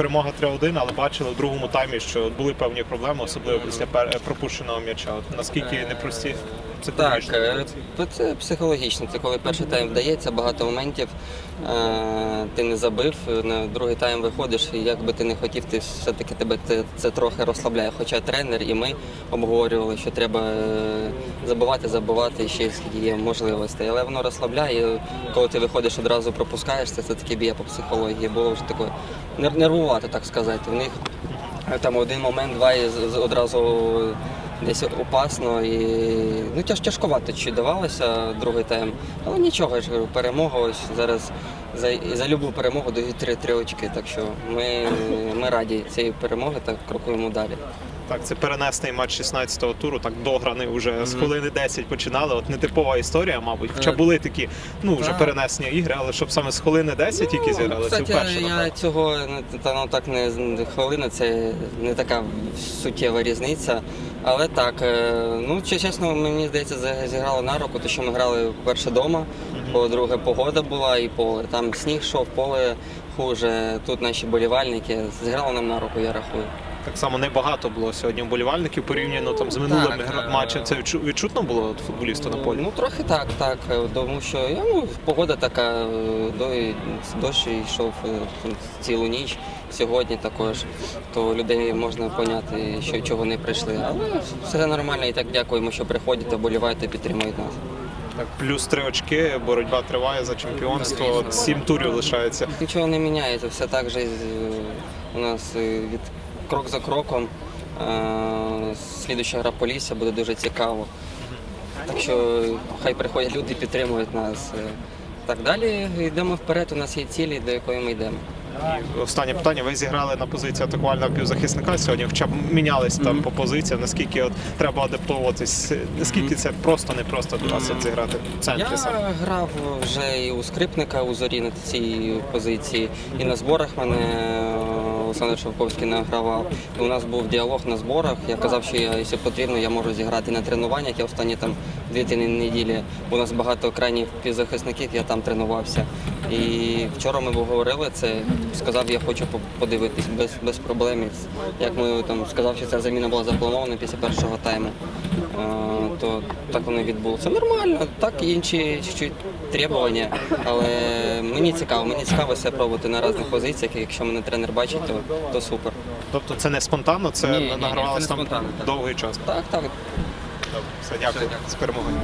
перемога 3-1, але бачили в другому таймі, що були певні проблеми, особливо після припущеного м'яча. Наскільки непрості Так, психологічно. е, то це психологічно. Це коли перший тайм вдається, багато моментів е, ти не забив, на другий тайм виходиш, і як би ти не хотів, ти все-таки тебе це, це трохи розслабляє. Хоча тренер і ми обговорювали, що треба е, забивати, забивати ще скільки є можливостей. Але воно розслабляє. і Коли ти виходиш одразу пропускаєш, це все-таки б'є по психології. Було вже таке нер- нервувати, так сказати. В них е, там один момент, два і з- з- одразу десь опасно і ну тяж тяжковато чи давалося другий тайм. Але нічого, ж перемога ось зараз за, за любу перемогу дають три, три очки. Так що ми, ми раді цієї перемоги та крокуємо далі. Так, це перенесений матч 16-го туру, так дограний вже з хвилини 10 починали. От нетипова історія, мабуть. Хоча Е, були такі, ну вже так. перенесені ігри, але щоб саме з хвилини 10 тільки зіграли, це Ну, вперше. я напевно. цього та, ну, так не хвилина, це не така суттєва різниця. Але так, е, ну чесно, мені здається, зіграло на руку, тому що ми грали перше вдома, по-друге, погода була і поле. Там сніг йшов, поле хуже. Тут наші болівальники зіграло нам на руку, я рахую. Так само небагато було сьогодні вболівальників порівняно там з минулими Так, е, матчем. Це відчутно було от, футболісту на полі. Ну трохи так, так. е, Тому що ну, погода така, е, дощ йшов цілу ніч. Сьогодні також, то людей можна поняти, що чого не прийшли. Але все нормально і так дякуємо, що приходять, вболівають і підтримують нас. Плюс три очки, боротьба триває за чемпіонство. Сім турів лишається. Нічого не міняється, все так же е, у нас е, від крок за кроком. Е, Слідуща гра Полісся буде дуже цікаво. Так що хай приходять люди, підтримують нас. Так далі йдемо вперед, у нас є цілі, до якої ми йдемо. І останнє питання. Ви зіграли на позиції атакувального півзахисника сьогодні, хоча б мінялись там по позиціям. Наскільки от треба адаптуватись? Наскільки це просто не просто для вас от зіграти в центрі Я грав вже і у скрипника у зорі на цій позиції, і на зборах мене Олександр Шовковський награвав. І у нас був діалог на зборах. Я казав, що я, якщо потрібно, я можу зіграти на тренуваннях. Я останні там дві-три неділі. У нас багато крайніх півзахисників, я там тренувався. І вчора ми говорили це. Сказав, я хочу подивитись без, без проблем. Як ми там сказав, що ця заміна була запланована після першого тайму. То так воно і відбулося. Нормально, так інші чуть-чуть требування, але мені цікаво, мені цікаво все пробувати на різних позиціях. і Якщо мене тренер бачить, то, то супер. Тобто це не спонтанно, це Ні, ні, ні, це не там спонтанно, так. довгий час. Так, так. Добре, все, дякую Все, дякую. з перемогою.